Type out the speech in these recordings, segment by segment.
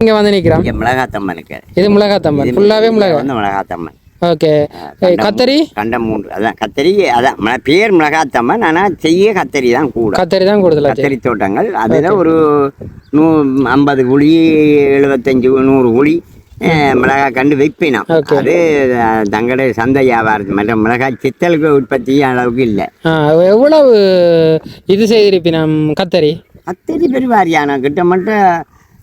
இங்க வந்து நிக்கிறோம் இங்கே மிளகாத்தம்மனுக்கு இது மிளகாத்தம்பன். இது ஃபுல்லாவே மிளகா வந்து மிளகாத்தம்மன் ஓகே. கத்தரி? கண்டம் மூன்று. அதான் கத்தரி அதான் பேர் மிளகாத்தம்மன் ஆனால் செய்ய கத்தரி தான் கூட. கத்தரி தான் கூடுதலா கத்தரி தோட்டங்கள் அதில் ஒரு நூ ஐம்பது குழி எழுபத்தஞ்சு நூறு குழி அஹ், மிளகாய் கண்டு வைப்பினோம். அது அஹ், தங்களுடைய சந்தை வியாபாரத்து மற்ற மிளகாய் சித்தலுக்கு உற்பத்தி அளவுக்கு இல்லை. எவ்வளவு இது செய்திருப்பினம் கத்தரி? கத்தரி பெருவாரியான கிட்டமட்ட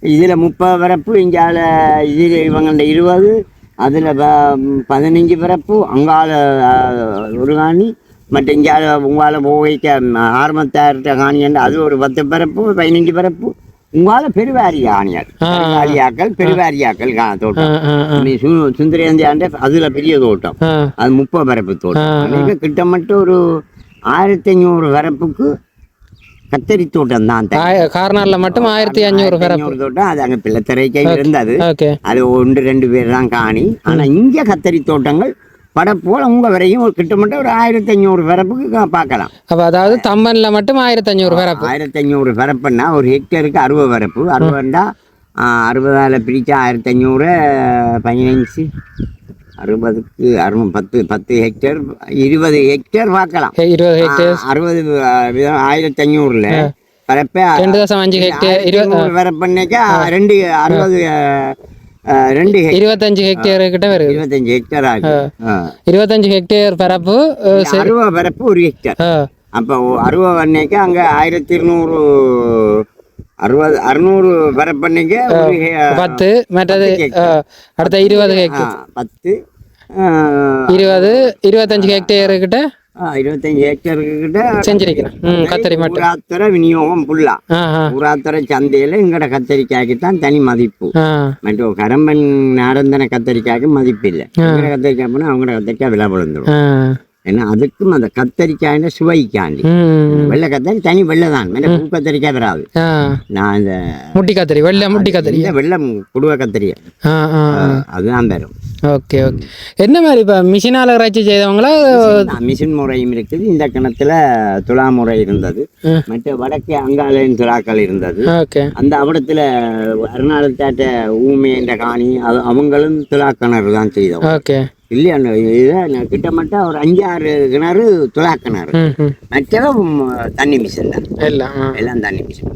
இதில் முப்பது பரப்பு இங்கால இதில் இவங்கள்ட்ட இருபது அதில் பதினஞ்சு பரப்பு அங்கால ஒரு காணி மற்ற இங்கால உங்களால போகைக்க ஆரம்பத்தார்கிட்ட காணியண்டு அது ஒரு பத்து பரப்பு பதினஞ்சு பரப்பு உங்களால பெருவாரி காணியாள் ஆ. பெருவாரியாக்கள் பெருவாரியாக்கள் தோட்டம். நீ சு- சுந்தரேந்தியாண்ட அதுல பெரிய தோட்டம். அது முப்பது பரப்பு தோட்டம். அன்னைக்கு கிட்டமட்ட ஒரு ஆயிரத்தி ஐநூறு வரப்புக்கு கத்தரி தோட்டம் தான் கார்னார்ல மட்டும் ஆயிரத்தி அஞ்சூறு ஆயிரத்தி ஐநூறு தோட்டம் அது அங்க பிள்ளைத்தரைக்கே இருந்தது. அது ஒன்று ரெண்டு பேர் தான் காணி. ஆனா இங்க கத்தரி தோட்டங்கள் படப்போல் உங்க வரையும் ஒரு கிட்டமட்ட ஒரு ஆயிரத்தி ஐநூறு வரப்புக்கு கா- பார்க்கலாம். அப்ப அதாவது தம்பன்ல மட்டும் ஆயிரத்தி அஞ்சூறு வரப்பு. ஆயிரத்தி ஐநூறு வரப்புன்னா ஒரு ஹெக்டருக்கு அறுபது வரப்பு. அறுபதுண்டா அறுபதால பிரிச்சா ஆயிரத்தி ஐநூறு பதினஞ்சு. அறுபதுக்கு அறுபது பத்து பத்து ஹெக்டேர் இருபது ஹெக்டேர் பார்க்கலாம். இருபது ஹெக்டேர் அறுபது ஆயிரத்தி ஐநூறுல பரப்ப ரெண்டு தசம் அஞ்சு ஹெக்டேர் இருபது வரப்பண்ணிக்கா ரெண்டு அறுபது ரெண்டு இருபத்தஞ்சு ஹெக்டேர் கிட்ட வருது. இருபத்தஞ்சு ஹெக்டேர் ஆகுது. இருபத்தஞ்சு ஹெக்டேர் பரப்பு. அறுபது பரப்பு ஒரு ஹெக்டேர் அப்போ அறுபது அன்னைக்கு அங்க ஆயிரத்தி இருநூறு அறுபது அறுநூறு பரப்பண்ணிக்கு பத்து மற்றது அடுத்த இருபது பத்து இருபது இருபத்தஞ்சு ஹெக்டேர் கிட்ட இருபத்தஞ்சு ஹெக்டருக்கு கிட்ட செஞ்சிருக்கிறேன். கத்தரி மட்டும். ஊராத்துறை விநியோகம் ஆ ஊராத்துறை சந்தையில எங்கட கத்தரிக்காய்க்கு தான் தனி மதிப்பு. ஆ. மற்ற கரம்பன் நாரந்தன கத்தரிக்காய்க்கு மதிப்பு இல்லை எங்கட கத்தரிக்காய் போனால் அவங்களோட கத்தரிக்காய் விலை விழுந்துடும். ஏன்னா அதுக்கும் அந்த கத்தரிக்காயின சுவைக்காண்டி. வெள்ளை கத்தரி தனி வெள்ளை தான் மேலே பூ கத்தரிக்காய் வராது. நான் இந்த முட்டி கத்தரி வெள்ளை முட்டி கத்தரி. வெள்ளம் குடுவ கத்தரி அதுதான் பெறும் ஓகே ஓகே. என்ன மாதிரி இப்போ மிஷினால் இறைச்சி செய்தவங்களா? மிஷின் முறையும் இருக்குது. இந்த கிணத்துல துலா முறை இருந்தது. மற்ற வடக்கே அங்காலையும் துலாக்கள் இருந்தது. அந்த அவடத்துல அருணாளத்தாட்ட ஊமை என்ற காணி அது அவங்களும் துலா கிணறு தான் செய்தோம் ஓகே. இல்லையா இதை நான் கிட்டமட்ட ஒரு கிணறு துலா கிணறு. ம் ம் மற்றதும் தண்ணி மிஷின் தான். எல்லாம் தண்ணி மிஷின்